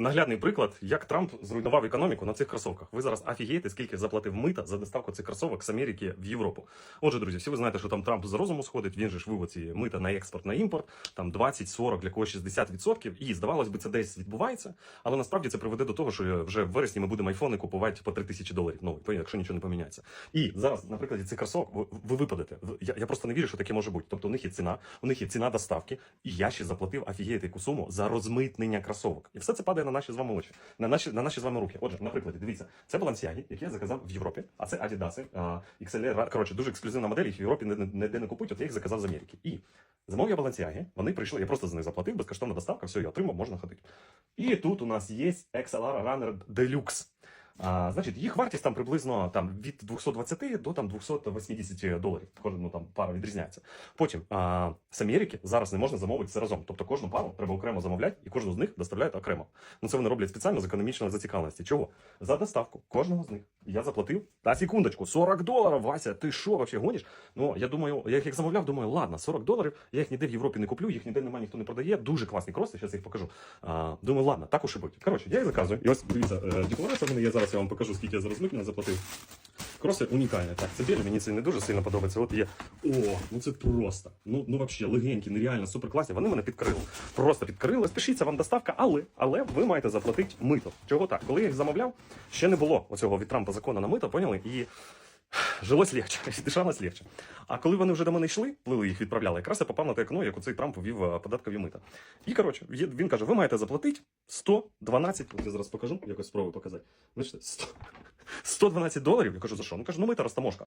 Наглядний приклад, як Трамп зруйнував економіку на цих кросовках. Ви зараз офігієте, скільки заплатив мита за доставку цих кросовок з Америки в Європу. Отже, друзі, всі ви знаєте, що там Трамп з розуму сходить. Він же ж вивод ці мита на експорт, на імпорт, там 20, 40, для когось 60%. І здавалось би, це десь відбувається, але насправді це приведе до того, що вже в вересні ми будемо айфони купувати по 3 тисячі доларів. Ну, якщо нічого не поміняється. І зараз, на прикладі цих кросовок, ви, ви випадете. Я, я просто не вірю, що таке може бути. Тобто у них є ціна, у них є ціна доставки, і я ще заплатив офігієте яку суму за розмитнення кросовок. І все це падає на наші з вами очі, на наші, на наші з вами руки. Отже, наприклад, дивіться, це балансіаги, які я заказав в Європі, а це Adidas, XLR, коротше, дуже ексклюзивна модель, їх в Європі ніде не купують, от я їх заказав з Америки. І замовив я балансіаги, вони прийшли, я просто за них заплатив, безкоштовна доставка, все, я отримав, можна ходити. І тут у нас є XLR Runner Deluxe. А, значить, їх вартість там приблизно там, від 220 до там, 280 доларів. Ну, там, пара відрізняється. Потім а, з Америки зараз не можна замовити це разом. Тобто кожну пару треба окремо замовляти, і кожну з них доставляють окремо. Ну це вони роблять спеціально з економічної зацікавленості. Чого? За доставку кожного з них я заплатив та секундочку, 40 доларів. Вася, ти що вообще гониш? Ну я думаю, я їх замовляв, думаю, ладно, 40 доларів. Я їх ніде в Європі не куплю, їх ніде немає, ніхто не продає. Дуже класні кроси, зараз їх покажу. А, думаю, ладно, так уж і будь. Коротше, я їх заказую. І ось дивіться, е, декларація в мене є зараз. Я вам покажу, скільки я зараз заплатив. Кроси унікальні. Так, це біль, мені це не дуже сильно подобається. От є. О, ну це просто. Ну, ну вообще, легенькі, нереально, суперкласні. Вони мене підкрили. Просто підкрили. Спішіться вам доставка, але, але ви маєте заплатити мито. Чого так? Коли я їх замовляв, ще не було оцього від Трампа закону на мито, поняли? І жилось легче, дишалось легче. А коли вони вже до мене йшли, плили їх відправляли, якраз я попав на те окно, як оцей Трамп ввів е, податкові мита. І коротше, він каже: ви маєте заплатити 112, от я зараз покажу, якось спробую показати. Бачите, 100, 112 доларів. Я кажу, за що? Ну каже, ну мита розтаможка.